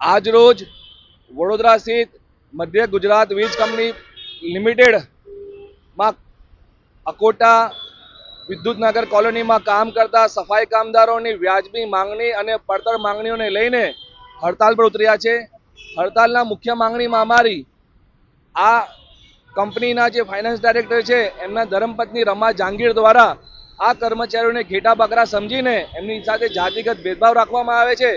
આજ રોજ વડોદરા સ્થિત મધ્ય ગુજરાત વીજ કંપની લિમિટેડમાં અકોટા વિદ્યુતનગર કોલોનીમાં કામ કરતા સફાઈ કામદારોની વ્યાજબી માંગણી અને પડતર માંગણીઓને લઈને હડતાલ પર ઉતર્યા છે. હડતાલના મુખ્ય માંગણીમાં અમારી આ કંપનીના જે ફાઇનાન્સ ડાયરેક્ટર છે, એમના ધર્મપત્ની રમા જાંગીર દ્વારા આ કર્મચારીઓને ઘેટા બકરા સમજીને એમની સાથે જાતિગત ભેદભાવ રાખવામાં આવે છે.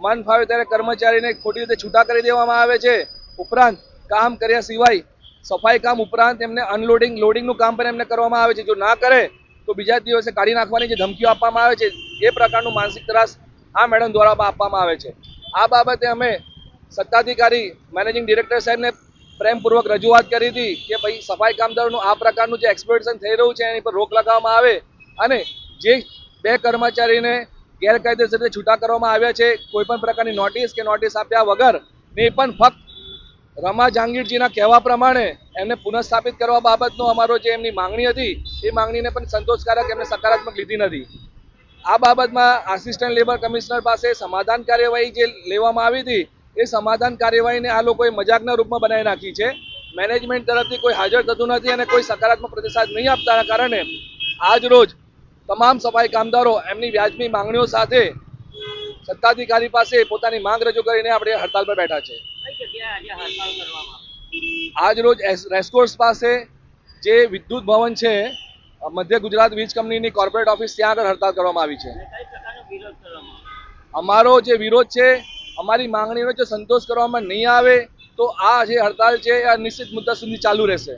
મન ફાવે ત્યારે કર્મચારીને ખોટી રીતે છૂટા કરી દેવામાં આવે છે. ઉપરાંત કામ કર્યા સિવાય સફાઈ કામ ઉપરાંત એમને અનલોડિંગ લોડિંગનું કામ પણ એમને કરવામાં આવે છે. જો ના કરે, તો બીજા દિવસે કાઢી નાખવાની જે ધમકીઓ આપવામાં આવે છે, એ પ્રકારનું માનસિક ત્રાસ આ મેડમ દ્વારા આપવામાં આવે છે. આ બાબતે અમે સત્તાધિકારી મેનેજિંગ ડિરેક્ટર સાહેબને પ્રેમપૂર્વક રજૂઆત કરી હતી કે ભાઈ, સફાઈ કામદારોનું આ પ્રકારનું જે એક્સપ્લોઇટેશન થઈ રહ્યું છે, એની પર રોક લગાવવામાં આવે અને જે બે કર્મચારીને ગેરકાયદેસર રીતે છૂટા કરવામાં આવ્યા છે. કોઈ પણ પ્રકારની નોટિસ કે નોટિસ આપ્યા વગર ને પણ ફક્ત રમા જહાંગીરજીના કહેવા પ્રમાણે એમને પુનઃસ્થાપિત કરવા બાબતનો અમારો જે એમની માંગણી હતી, એ માંગણીને પણ સંતોષકારક એમને સકારાત્મક લીધી નથી. આ બાબતમાં આસિસ્ટન્ટ લેબર કમિશનર પાસે સમાધાન કાર્યવાહી જે લેવામાં આવી હતી, એ સમાધાન કાર્યવાહીને આ લોકોએ મજાકના રૂપમાં બનાવી નાખી છે. મેનેજમેન્ટ તરફથી કોઈ હાજર થતું નથી અને કોઈ સકારાત્મક પ્રતિસાદ નહીં આપતાના કારણે આજ રોજ તમામ સફાઈ કામદારો એમની વ્યાજબી માંગણીઓ સાથે સત્તાધિકારી પાસે પોતાની માંગ રજૂ કરીને આપણે હડતાલ પર બેઠા છે આજે રોજ રેસકોર્સ પાસે જે વિદ્યુત ભવન છે મધ્ય ગુજરાત વીજ કંપનીની કોર્પોરેટ ઓફિસ ત્યાં આગળ હડતાલ કરવામાં આવી છે? અમારો જે વિરોધ છે અમારી માંગણીનો જો સંતોષ કરવામાં નહીં આવે તો આ જે હડતાલ છે એ અનિશ્ચિત મુદ્દા સુધી ચાલુ રહેશે?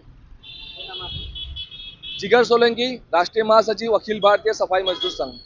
જીગર સોલંકી રાષ્ટ્રીય મહાસચિવ અખિલ ભારતીય સફાઈ મજદૂર સંઘ.